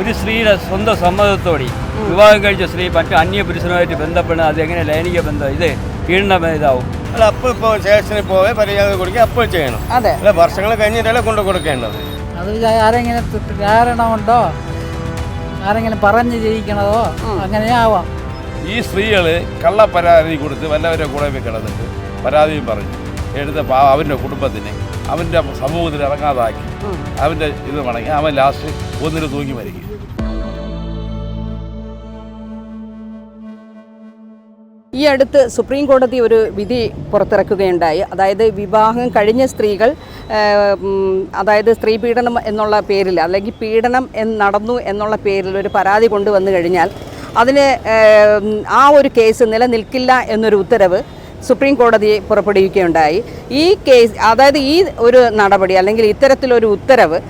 ഒരു സ്ത്രീയുടെ സ്വന്തം സമ്മതത്തോടെ വിവാഹം കഴിച്ച സ്ത്രീ മറ്റു അന്യ പുരുഷനുമായിട്ട് ബന്ധപ്പെടുന്നത് എങ്ങനെ ലൈംഗിക ബന്ധം? ഇത് പീഡനം ഇതാവും. അല്ല അപ്പോൾ ഇപ്പോൾ സ്റ്റേഷനിൽ പോവേ പരിചയം കൊടുക്കുക അപ്പോൾ ചെയ്യണം. അതെ. അല്ല വർഷങ്ങൾ കഴിഞ്ഞിട്ടല്ലേ കൊണ്ടു കൊടുക്കേണ്ടത്? അത് ആരെങ്കിലും കാരണമുണ്ടോ ആരെങ്കിലും പറഞ്ഞു ജയിക്കണതോ? അങ്ങനെ ആവാം ഈ സ്ത്രീകൾ കള്ള പരാതി കൊടുത്ത് വല്ലവരെ കൂടെ കിടന്നിട്ട് പരാതിയും പറഞ്ഞു. എടുത്ത അവന്റെ കുടുംബത്തിനെ അവന്റെ സമൂഹത്തിൽ ഇറങ്ങാതാക്കി. അവന്റെ ഇത് മടങ്ങി അവൻ ലാസ്റ്റ് ഒന്നിന് തൂങ്ങി മരിക്കും. ഈ അടുത്ത് സുപ്രീം കോടതി ഒരു വിധി പുറത്തിറക്കുകയുണ്ടായി. അതായത് വിവാഹം കഴിഞ്ഞ സ്ത്രീകൾ അതായത് സ്ത്രീ പീഡനം എന്നുള്ള പേരിൽ അല്ലെങ്കിൽ പീഡനം എന്ന് നടന്നു എന്നുള്ള പേരിൽ ഒരു പരാതി കൊണ്ടുവന്നു കഴിഞ്ഞാൽ അതിന് ആ ഒരു കേസ് നിലനിൽക്കില്ല എന്നൊരു ഉത്തരവ് സുപ്രീം കോടതി പുറപ്പെടുവിക്കുകയുണ്ടായി. ഈ കേസ് അതായത് ഈ ഒരു നടപടി അല്ലെങ്കിൽ ഇത്തരത്തിലൊരു ഉത്തരവ്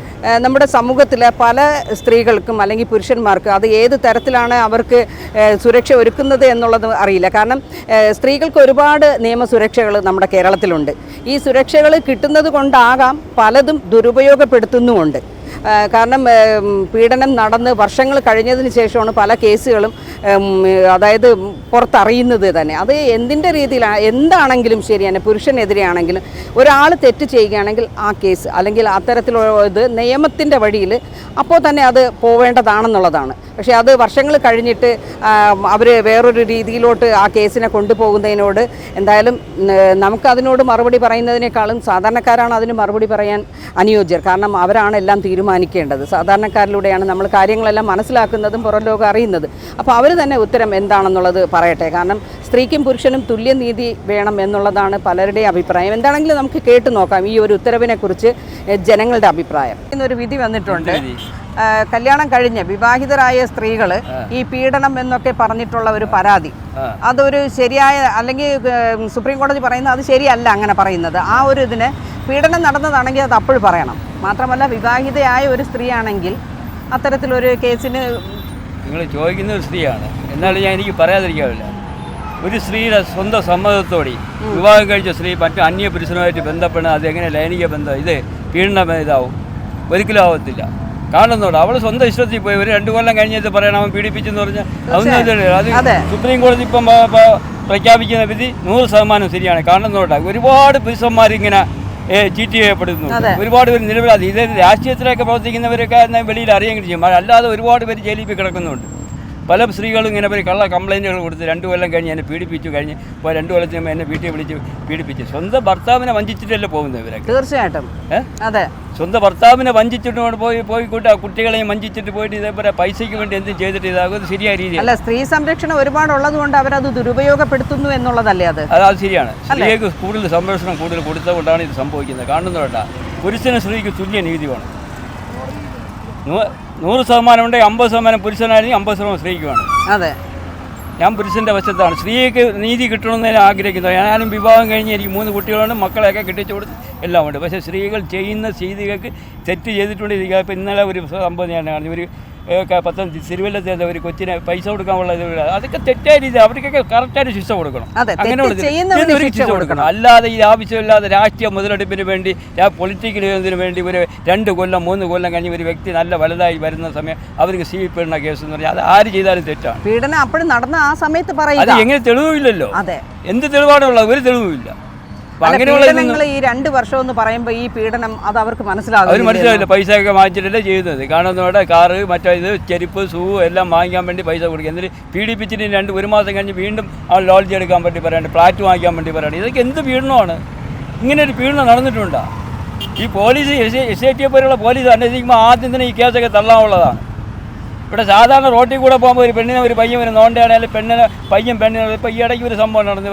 നമ്മുടെ സമൂഹത്തിലെ പല സ്ത്രീകൾക്കും അല്ലെങ്കിൽ പുരുഷന്മാർക്കും അത് ഏത് തരത്തിലാണ് അവർക്ക് സുരക്ഷ ഒരുക്കുന്നത് എന്നുള്ളത് അറിയില്ല. കാരണം സ്ത്രീകൾക്ക് ഒരുപാട് നിയമസുരക്ഷകൾ നമ്മുടെ കേരളത്തിലുണ്ട്. ഈ സുരക്ഷകൾ കിട്ടുന്നത് കൊണ്ടാകാം പലതും ദുരുപയോഗപ്പെടുത്തുന്നുമുണ്ട്. കാരണം പീഡനം നടന്ന് വർഷങ്ങൾ കഴിഞ്ഞതിന് ശേഷമാണ് പല കേസുകളും അതായത് പുറത്തറിയുന്നത് തന്നെ. അത് എന്തിന്റെ രീതിയിലാണ് എന്താണെങ്കിലും ശരി തന്നെ പുരുഷനെതിരെയാണെങ്കിലും ഒരാൾ തെറ്റ് ചെയ്യുകയാണെങ്കിൽ ആ കേസ് അല്ലെങ്കിൽ അത്തരത്തിലുള്ള ഇത് നിയമത്തിന്റെ വഴിയിൽ അപ്പോൾ തന്നെ അത് പോവേണ്ടതാണെന്നുള്ളതാണ്. പക്ഷേ അത് വർഷങ്ങൾ കഴിഞ്ഞിട്ട് അവർ വേറൊരു രീതിയിലോട്ട് ആ കേസിനെ കൊണ്ടുപോകുന്നതിനോട് എന്തായാലും നമുക്കതിനോട് മറുപടി പറയുന്നതിനേക്കാളും സാധാരണക്കാരാണ് അതിന് മറുപടി പറയാൻ അനുയോജ്യർ. കാരണം അവരാണ് എല്ലാം തീരുമാനിക്കേണ്ടത്. സാധാരണക്കാരിലൂടെയാണ് നമ്മൾ കാര്യങ്ങളെല്ലാം മനസ്സിലാക്കുന്നതും പുറം ലോകം അറിയുന്നത്. അപ്പോൾ അവർ തന്നെ ഉത്തരം എന്താണെന്നുള്ളത് പറയട്ടെ. കാരണം സ്ത്രീക്കും പുരുഷനും തുല്യനീതി വേണം എന്നുള്ളതാണ് പലരുടെയും അഭിപ്രായം. എന്താണെങ്കിലും നമുക്ക് കേട്ടു നോക്കാം ഈ ഒരു ഉത്തരവിനെക്കുറിച്ച് ജനങ്ങളുടെ അഭിപ്രായം. ഇന്നൊരു വിധി വന്നിട്ടുണ്ട്. കല്യാണം കഴിഞ്ഞ് വിവാഹിതരായ സ്ത്രീകൾ ഈ പീഡനം എന്നൊക്കെ പറഞ്ഞിട്ടുള്ള ഒരു പരാതി. അതൊരു ശരിയായ അല്ലെങ്കിൽ സുപ്രീം കോടതി പറയുന്നത് അത് ശരിയല്ല അങ്ങനെ പറയുന്നത്. ആ ഒരു ഇതിന് പീഡനം നടന്നതാണെങ്കിൽ അത് അപ്പോൾ പറയണം. മാത്രമല്ല വിവാഹിതയായ ഒരു സ്ത്രീയാണെങ്കിൽ അത്തരത്തിലൊരു കേസിന് നിങ്ങൾ ചോദിക്കുന്ന ഒരു സ്ത്രീയാണ്. എന്നാലും ഞാൻ എനിക്ക് പറയാതിരിക്കാവില്ല. ഒരു സ്ത്രീയുടെ സ്വന്തം സമ്മതത്തോടെ വിവാഹം കഴിച്ച സ്ത്രീ മറ്റു അന്യ പുരുഷനുമായിട്ട് ബന്ധപ്പെടുന്നത് എങ്ങനെ ലൈംഗിക ബന്ധം? ഇത് പീഡനം ഇതാവും. ഒരിക്കലും ആവത്തില്ല. കാണുന്നുണ്ട് അവൾ സ്വന്തം ഇഷ്ടത്തിൽ പോയി. ഒരു രണ്ടു കൊല്ലം കഴിഞ്ഞിട്ട് പറയണം അവൻ പീഡിപ്പിച്ചെന്ന് പറഞ്ഞാൽ അതൊന്നും. അത് സുപ്രീം കോടതി ഇപ്പം പ്രഖ്യാപിക്കുന്ന വിധി നൂറ് ശതമാനം ശരിയാണ്. കാണുന്നോട്ടെ ഒരുപാട് പുരുഷന്മാർ ഇങ്ങനെ ചീറ്റ് ചെയ്യപ്പെടുന്നു. ഒരുപാട് പേര് നിരപരാധി. ഇത് രാഷ്ട്രീയത്തിലൊക്കെ പ്രവർത്തിക്കുന്നവരൊക്കെ വെളിയിൽ അറിയുകയും ചെയ്യും. അല്ലാതെ ഒരുപാട് പേര് ജയിലിൽ പോയി കിടക്കുന്നുണ്ട്. പല സ്ത്രീകളും ഇങ്ങനെ പേര് കള്ള കംപ്ലൈന്റുകൾ കൊടുത്ത് രണ്ട് കൊല്ലം കഴിഞ്ഞ് എന്നെ പീഡിപ്പിച്ചു കഴിഞ്ഞ് ഇപ്പോൾ രണ്ട് കൊല്ലത്തിന് എന്നെ വീട്ടിൽ വിളിച്ച് പീഡിപ്പിച്ചു. സ്വന്തം ഭർത്താവിനെ വഞ്ചിച്ചിട്ടല്ലേ പോകുന്നത് ഇവരൊക്കെ? തീർച്ചയായിട്ടും? അതെ. സ്വന്തം ഭർത്താവിനെ വഞ്ചിച്ചിട്ട് പോയി പോയി കൂട്ടാ കുട്ടികളെയും വഞ്ചിച്ചിട്ട് പോയിട്ട് ഇതേപോലെ പൈസയ്ക്ക് വേണ്ടി എന്തും ചെയ്തിട്ട് ഇതാകും. ശരിയായ രീതി അല്ല സ്ത്രീ സംരക്ഷണം ഒരുപാട് ഉള്ളത് കൊണ്ട് അവരത് ദുരുപയോഗപ്പെടുത്തുന്നു എന്നുള്ളതല്ലേ അത്? അത് ശരിയാണ്. സ്ത്രീക്ക് കൂടുതൽ സംരക്ഷണം കൂടുതൽ കൊടുത്തുകൊണ്ടാണ് ഇത് സംഭവിക്കുന്നത്. കാണുന്നതുകൊണ്ടാ പുരുഷന് സ്ത്രീക്ക് തുല്യ നീതി വേണം. നൂറ് ശതമാനം ഉണ്ടെങ്കിൽ അമ്പത് ശതമാനം പുരുഷനായിരുന്നെങ്കിൽ അമ്പത് ശതമാനം സ്ത്രീക്ക് വേണം. അതെ. ഞാൻ പുരുഷന്റെ വശത്താണ്. സ്ത്രീക്ക് നീതി കിട്ടണമെന്ന് ഞാൻ ആഗ്രഹിക്കുന്നത് ഞാനും വിവാഹം കഴിഞ്ഞ് എനിക്ക് മൂന്ന് കുട്ടികളുണ്ട്. മക്കളെയൊക്കെ കെട്ടിച്ചു കൊടുത്ത് എല്ലാം ഉണ്ട് പക്ഷേ സ്ത്രീകൾ ചെയ്യുന്ന ചെയ്തികൾക്ക് തെറ്റ് ചെയ്തിട്ടുണ്ടിരിക്കുക. ഇപ്പം ഇന്നലെ ഒരു സംഭവം ഞാൻ ഒരു പത്തനംതിട്ട തിരുവല്ലത്തെ ഒരു കൊച്ചിനെ പൈസ കൊടുക്കാനുള്ള അതൊക്കെ തെറ്റായ രീതി. അവർക്കൊക്കെ കറക്റ്റായിട്ട് ശിക്ഷ കൊടുക്കണം. അങ്ങനെ ശിക്ഷ കൊടുക്കണം. അല്ലാതെ ഈ ആവശ്യമില്ലാതെ രാഷ്ട്രീയ മുതലെടുപ്പിന് വേണ്ടി പൊളിറ്റിക്കലിന് വേണ്ടി ഒരു രണ്ട് കൊല്ലം മൂന്ന് കൊല്ലം കഴിഞ്ഞ് ഒരു വ്യക്തി നല്ല വലുതായി വരുന്ന സമയം അവർക്ക് സി പീഡന കേസ് എന്ന് പറഞ്ഞാൽ അത് ആര് ചെയ്താലും തെറ്റാണ്. പീഡനം അപ്പോഴും നടന്ന ആ സമയത്ത് അത് പറയുക എങ്ങനെ തെളിവില്ലല്ലോ അതെ. എന്ത് തെളിവാണുള്ളത് ഒരു അങ്ങനെയുള്ള പീഡനങ്ങൾ ഈ രണ്ട് വർഷം എന്ന് പറയുമ്പോൾ ഈ പീഡനം അത് അവർക്ക് അവർ മനസ്സിലാകും മനസ്സിലാവില്ല പൈസ ഒക്കെ വാങ്ങിച്ചിട്ടല്ലേ ചെയ്യുന്നത്. കാണുന്നവിടെ കാറ് മറ്റേ ഇത് ചെരുപ്പ് സൂ എല്ലാം വാങ്ങിക്കാൻ വേണ്ടി പൈസ കൊടുക്കുക. എന്നിട്ട് പീഡിപ്പിച്ചിട്ട് രണ്ട് ഒരു മാസം കഴിഞ്ഞ് വീണ്ടും ആ ലോഡ്ജ് എടുക്കാൻ വേണ്ടി പറയണ്ട് ഫ്ലാറ്റ് വാങ്ങിക്കാൻ വേണ്ടി പറയണ്ട്. ഇതൊക്കെ എന്ത് പീഡനമാണ്? ഇങ്ങനെ ഒരു പീഡനം നടന്നിട്ടുണ്ടോ? ഈ പോലീസ് എസ് ഐ ടി പോലുള്ള പോലീസ് അന്വേഷിക്കുമ്പോൾ ആദ്യം തന്നെ ഈ കേസൊക്കെ തള്ളാനുള്ളതാണ് ഇവിടെ സാധാരണ റോട്ടിൽ കൂടെ പോകുമ്പോൾ ഒരു പെണ്ണിനെ ഒരു പയ്യൻ ഒരു നോണ്ടയാണെങ്കിൽ പെണ്ണിനെ പയ്യൻ പെണ്ണിനെ ഇപ്പോൾ ഈ ഇടയ്ക്ക് ഒരു സംഭവം നടന്നു.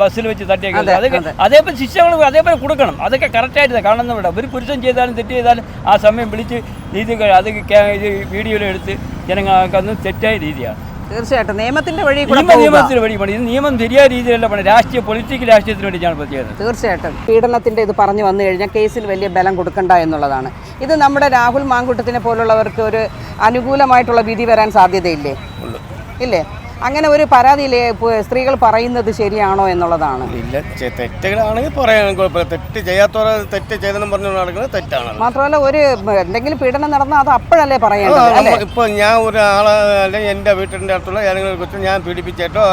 ബസ്സിൽ വെച്ച് തട്ടിയൊക്കെ അതെ, അതൊക്കെ അതെ. അതേപോലെ ശിക്ഷകൾ അതേപോലെ കൊടുക്കണം. അതൊക്കെ കറക്റ്റായിട്ട് കാണുന്നവിടെ ഒരു പുരുഷൻ ചെയ്താലും തെറ്റ് ചെയ്താലും ആ സമയം വിളിച്ച് രീതി അത് വീഡിയോയിലെടുത്ത് ഇത് വീഡിയോയിൽ എടുത്ത് ജനങ്ങൾക്ക് അന്ന് തെറ്റായ രീതിയാണ്. തീർച്ചയായിട്ടും. നിയമത്തിന്റെ വഴി. നിയമത്തിന് വഴി പണി. ഇത് നിയമം ശരിയായ രീതിയിലല്ല പണി. രാഷ്ട്രീയ പൊളിറ്റിക്കൽ രാഷ്ട്രീയത്തിന് വേണ്ടിയാണ് ചെയ്യുന്നത് തീർച്ചയായിട്ടും. പീഡനത്തിന്റെ ഇത് പറഞ്ഞു വന്നു കഴിഞ്ഞാൽ കേസിൽ വലിയ ബലം കൊടുക്കണ്ട എന്നുള്ളതാണ്. ഇത് നമ്മുടെ രാഹുൽ മാങ്കുട്ടത്തിനെ പോലുള്ളവർക്ക് ഒരു അനുകൂലമായിട്ടുള്ള വിധി വരാൻ സാധ്യതയില്ലേ? ഇല്ലേ? അങ്ങനെ ഒരു പരാതിയിൽ സ്ത്രീകൾ പറയുന്നത് ശരിയാണോ എന്നുള്ളതാണ്. ഇല്ല തെറ്റുകളാണെങ്കിൽ പറയാൻ കുഴപ്പമില്ല. തെറ്റ് ചെയ്യാത്തവർ തെറ്റ് ചെയ്തെന്നും പറഞ്ഞു നടക്കുന്നത് തെറ്റാണ്. മാത്രമല്ല ഒരു എന്തെങ്കിലും പീഡനം നടന്നാൽ അത് അപ്പോഴല്ലേ പറയേണ്ടത് ഇപ്പോൾ ഞാൻ ഒരാളെ അല്ലെങ്കിൽ എന്റെ വീട്ടിന്റെ അടുത്തുള്ള ഏതെങ്കിലും കുറിച്ച് ഞാൻ പീഡിപ്പിച്ചിട്ടോ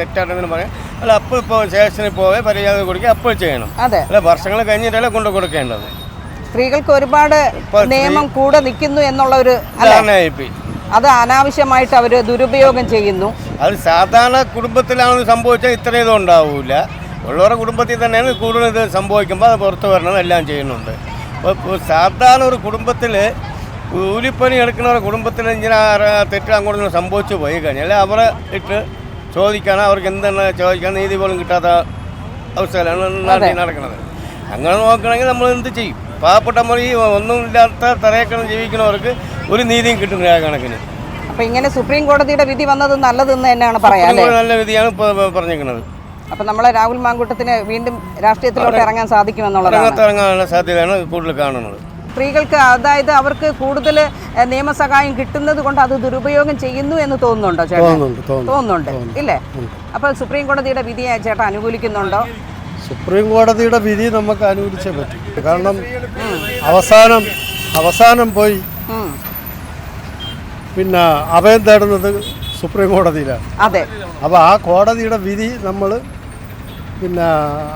തെറ്റാണെന്ന് പറയാം. അല്ല അപ്പോൾ ഇപ്പോൾ സ്റ്റേഷനിൽ പോവേ പരിചയം കൊടുക്കുക അപ്പോൾ ചെയ്യണം. അതെ. അല്ല വർഷങ്ങൾ കഴിഞ്ഞിട്ടല്ലേ കൊണ്ടു കൊടുക്കേണ്ടത്. സ്ത്രീകൾക്ക് ഒരുപാട് നിയമം കൂടെ നിൽക്കുന്നു എന്നുള്ള ഒരു അത് അനാവശ്യമായിട്ട് അവർ ദുരുപയോഗം ചെയ്യുന്നു. അത് സാധാരണ കുടുംബത്തിലാണ് സംഭവിച്ചാൽ ഇത്രയും ഇതും ഉണ്ടാവില്ല ഉള്ളവരുടെ കുടുംബത്തിൽ തന്നെയാണ് കൂടുതൽ ഇത് സംഭവിക്കുമ്പോൾ അത് പുറത്ത് വരണം എല്ലാം ചെയ്യുന്നുണ്ട്. അപ്പോൾ സാധാരണ ഒരു കുടുംബത്തിൽ കൂലിപ്പണി എടുക്കുന്നവരുടെ കുടുംബത്തിൽ ഇങ്ങനെ തെറ്റ് അങ്ങോട്ട് സംഭവിച്ചു പോയി കഴിഞ്ഞാൽ അവരെ ഇട്ട് ചോദിക്കാൻ അവർക്ക് എന്താണ് ചോദിക്കാൻ നീതി പോലും കിട്ടാത്ത അവസ്ഥയിലാണ് നടക്കുന്നത്. അങ്ങനെ നോക്കണമെങ്കിൽ നമ്മൾ എന്ത് ചെയ്യും? പാവപ്പെട്ടവർ മുറി ഒന്നുമില്ലാത്ത തറയക്കണം ജീവിക്കുന്നവർക്ക് ഒരു നീതിയും കിട്ടുന്നില്ല ആ കണക്കിന് അപ്പൊ ഇങ്ങനെ സുപ്രീം കോടതിയുടെ വിധി വന്നത് നല്ലതെന്ന് തന്നെയാണ് പറയാം നല്ല വിധിയാണ് പറഞ്ഞിരിക്കുന്നത് അപ്പൊ നമ്മളെ രാഹുൽ മാങ്കൂട്ടത്തിന് വീണ്ടും രാഷ്ട്രീയത്തിലോട്ട് ഇറങ്ങാൻ ഇറങ്ങാനുള്ള സാധ്യതയാണ് കൂടുതൽ കാണുന്നത്. സ്ത്രീകൾക്ക് അതായത് അവർക്ക് കൂടുതൽ നിയമസഹായം കിട്ടുന്നത് കൊണ്ട് അത് ദുരുപയോഗം ചെയ്യുന്നു എന്ന് തോന്നുന്നുണ്ടോ ചേട്ടാ? തോന്നുന്നുണ്ട് തോന്നുന്നു തോന്നുന്നുണ്ട് ഇല്ലേ? അപ്പൊ സുപ്രീം കോടതിയുടെ വിധിയെ ചേട്ടാ അനുകൂലിക്കുന്നുണ്ടോ? സുപ്രീം കോടതിയുടെ വിധി നമുക്ക് അനുകൂലിച്ചേ പറ്റും. കാരണം അവസാനം അവസാനം പോയി. പിന്നെ അഭയം തേടുന്നത് സുപ്രീം കോടതിയിലാണ്. അതെ. അപ്പോൾ ആ കോടതിയുടെ വിധി നമ്മൾ പിന്നെ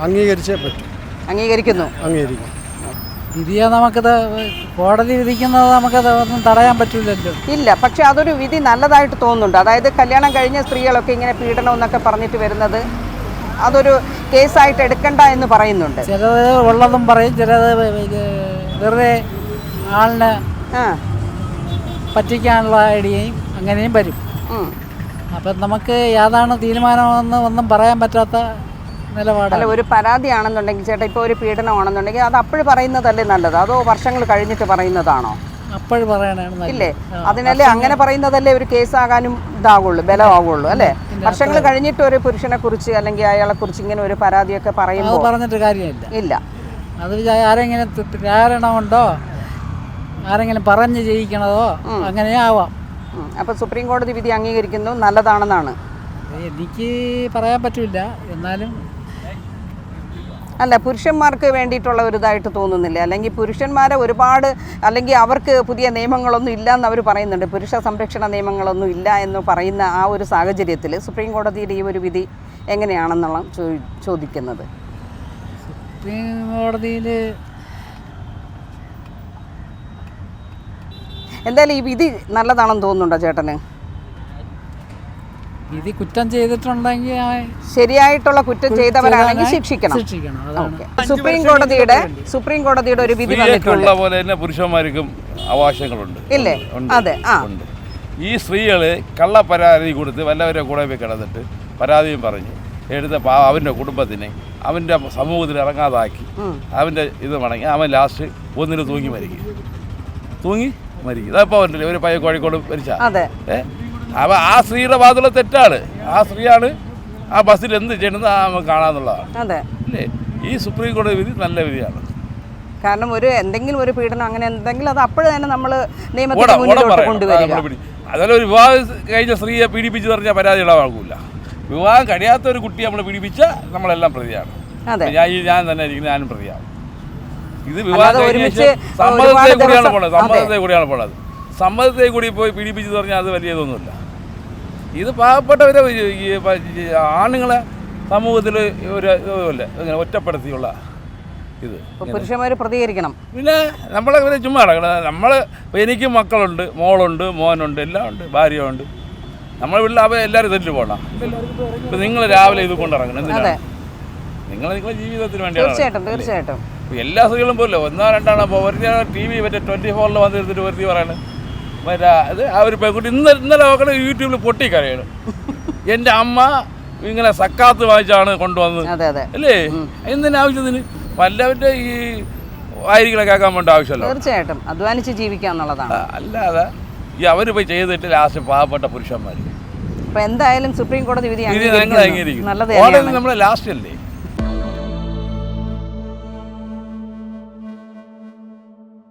അംഗീകരിച്ചേ പറ്റും. അംഗീകരിക്കുന്നു. അംഗീകരിക്കും വിധിയെ നമുക്കത് കോടതി വിധിക്കുന്നത് നമുക്കത് ഒന്നും തടയാൻ പറ്റില്ലല്ലോ ഇല്ല പക്ഷെ അതൊരു വിധി നല്ലതായിട്ട് തോന്നുന്നുണ്ട്. അതായത് കല്യാണം കഴിഞ്ഞ സ്ത്രീകളൊക്കെ ഇങ്ങനെ പീഡനം എന്നൊക്കെ പറഞ്ഞിട്ട് വരുന്നത് അതൊരു കേസായിട്ട് എടുക്കണ്ട എന്ന് പറയുന്നുണ്ട്. ചിലത് ഉള്ളതും പറയും ചിലത് വെറുതെ ആളിനെ പറ്റിക്കാനുള്ള ഐഡിയയും അങ്ങനെയും വരും. അപ്പം നമുക്ക് ഏതാണ് തീരുമാനമെന്ന് ഒന്നും പറയാൻ പറ്റാത്ത അല്ല നിലപാടാണ് ഒരു പരാതിയാണെന്നുണ്ടെങ്കിൽ ചേട്ടാ ഇപ്പോൾ ഒരു പീഡനമാണെന്നുണ്ടെങ്കിൽ അത് അപ്പോഴും പറയുന്നതല്ലേ നല്ലത്? അതോ വർഷങ്ങൾ കഴിഞ്ഞിട്ട് പറയുന്നതാണോ? അപ്പോൾ. ഇല്ലേ? അതിനല്ലേ അങ്ങനെ പറയുന്നതല്ലേ ഒരു കേസാകാനും ഇതാകുള്ളൂ ബലമാകുള്ളൂ അല്ലേ? വർഷങ്ങൾ കഴിഞ്ഞിട്ട് ഒരു പുരുഷനെ കുറിച്ച് അല്ലെങ്കിൽ അയാളെ കുറിച്ച് ഇങ്ങനെ ഒരു പരാതിയൊക്കെ പറയുന്നു പറയുമ്പോൾ പറഞ്ഞിട്ട് കാര്യമില്ല. ഇല്ല. അത് ആരെങ്കിലും കാരണമുണ്ടോ? ആരെങ്കിലും പറഞ്ഞ് ജയിക്കണതോ? അങ്ങനെ ആവാം. അപ്പൊ സുപ്രീം കോടതി വിധി അംഗീകരിക്കുന്നു നല്ലതാണെന്നാണ്. എനിക്ക് പറയാൻ പറ്റില്ല എന്നാലും അല്ല പുരുഷന്മാർക്ക് വേണ്ടിയിട്ടുള്ള ഒരു ഇതായിട്ട് തോന്നുന്നില്ല. അല്ലെങ്കിൽ പുരുഷന്മാരെ ഒരുപാട് അല്ലെങ്കിൽ അവർക്ക് പുതിയ നിയമങ്ങളൊന്നും ഇല്ല എന്ന് അവർ പറയുന്നുണ്ട്. പുരുഷ സംരക്ഷണ നിയമങ്ങളൊന്നും ഇല്ല എന്ന് പറയുന്ന ആ ഒരു സാഹചര്യത്തിൽ സുപ്രീം കോടതിയുടെ ഈ ഒരു വിധി എങ്ങനെയാണെന്നുള്ള ചോദിക്കുന്നത്. സുപ്രീം കോടതിയിൽ എന്തായാലും ഈ വിധി നല്ലതാണെന്ന് തോന്നുന്നുണ്ടോ ചേട്ടന്? വിധി കുറ്റം ചെയ്തിട്ടുണ്ടെങ്കിൽ ശരിയായിട്ടുള്ള കുറ്റം ചെയ്തവരാണെങ്കിൽ ശിക്ഷിക്കണം. സുപ്രീം കോടതിയുടെ സുപ്രീം കോടതിയുടെ ഒരു വിധി പോലെ തന്നെ പുരുഷന്മാർക്കും അവകാശങ്ങളുണ്ട്. ഇല്ലേ? ഉണ്ട്. അതെ ആ. ഈ സ്ത്രീകൾ കള്ള പരാതി കൊടുത്ത് വല്ലവരെ കൂടെ പോയി കിടന്നിട്ട് പരാതിയും പറഞ്ഞ്. എടുത്ത അവന്റെ അവന്റെ കുടുംബത്തിനെ അവന്റെ സമൂഹത്തിൽ ഇറങ്ങാതാക്കി. അവന്റെ ഇത് മടങ്ങി അവൻ ലാസ്റ്റ് ഒന്നിന് തൂങ്ങി മരിക്കും. തൂങ്ങി മരിക്കും. അവന്റെ ഒരു പയ്യ കോഴിക്കോട് മരിച്ച. അതെ. അവ ആ സ്ത്രീയുടെ ഭാഗത്തുള്ള തെറ്റാണ്. ആ സ്ത്രീയാണ് ആ ബസ്സിൽ എന്ത് ചെയ്യണമെന്ന് ആ നമുക്ക് കാണാന്നുള്ളതാണ്. അതെ. അല്ലേ? ഈ സുപ്രീം കോടതി വിധി നല്ല വിധിയാണ്. കാരണം ഒരു എന്തെങ്കിലും ഒരു പീഡനം അങ്ങനെ എന്തെങ്കിലും അത് അപ്പോഴും തന്നെ നമ്മൾ മുന്നിലോട്ട് കൊണ്ടുവരിക. പിടി- അതുപോലെ ഒരു വിവാഹം കഴിഞ്ഞ സ്ത്രീയെ പീഡിപ്പിച്ചു പറഞ്ഞാൽ പരാതി ഇളവാകൂല വിവാഹം കഴിയാത്ത ഒരു കുട്ടിയെ നമ്മൾ പീഡിപ്പിച്ച നമ്മളെല്ലാം പ്രതിയാണ്. ഞാൻ ഞാൻ തന്നെ ഇരിക്കുന്നത് ഞാനും പ്രതിയാണ്. ഇത് വിവാഹം സമ്മതത്തെ കൂടിയാണ് പോണത്. സമ്മതത്തെ കൂടിയാണ് പോണത്. സമ്മതത്തെ കൂടി പോയി പീഡിപ്പിച്ച് പറഞ്ഞാൽ അത് വലിയ ഇതൊന്നുമില്ല. ഇത് പാവപ്പെട്ടവരെ ആണുങ്ങളെ സമൂഹത്തിൽ ഒരു ഇതുമില്ല. ഇങ്ങനെ ഒറ്റപ്പെടുത്തിയുള്ള ഇത്. പുരുഷന്മാർ പ്രതികരിക്കണം. പിന്നെ നമ്മളെ ഇവരെ ചുമ്മാ കിടക്കണം നമ്മൾ എനിക്ക് മക്കളുണ്ട്. മോളുണ്ട് മോനുണ്ട് എല്ലാം ഉണ്ട് ഭാര്യ ഉണ്ട് നമ്മളെ വീട്ടിൽ അവ എല്ലാവരും തെറ്റിൽ പോകണം ഇപ്പം നിങ്ങൾ രാവിലെ ഇത് കൊണ്ടിറങ്ങണം. എന്തിനാണ്. നിങ്ങൾ നിങ്ങളുടെ ജീവിതത്തിന് വേണ്ടിയാണ് തീർച്ചയായിട്ടും തീർച്ചയായിട്ടും. എല്ലാ സ്ത്രീകളും പോലല്ലോ ഒന്നോ രണ്ടാണോ? അപ്പോൾ ഒരു ടി വി മറ്റേ ട്വന്റി ഫോറിൽ വന്നിരുന്നിട്ട് വെറുതെ പറയണത് മറ്റേ അത് ആ ഒരു പെൺകുട്ടി ഇന്നലെ ഇന്നലെ നോക്കണ യൂട്യൂബിൽ പൊട്ടിക്കരയാണ് എന്റെ അമ്മ ഇങ്ങനെ സക്കാത്ത് വാങ്ങിച്ചാണ് കൊണ്ടുവന്നത്. അല്ലേ? എന്തിനാ ആവശ്യത്തിന്? വല്ലവന്റെ ഈ വായിരികളെ കേൾക്കാൻ വേണ്ട ആവശ്യമല്ല. തീർച്ചയായിട്ടും. അധ്വാനിച്ച് ആ, അല്ലാതെ ഈ അവർ പോയി ചെയ്തിട്ട് ലാസ്റ്റ് പാവപ്പെട്ട പുരുഷന്മാർ അപ്പൊ എന്തായാലും സുപ്രീം കോടതി വിധി നമ്മളെ ലാസ്റ്റ് അല്ലേ?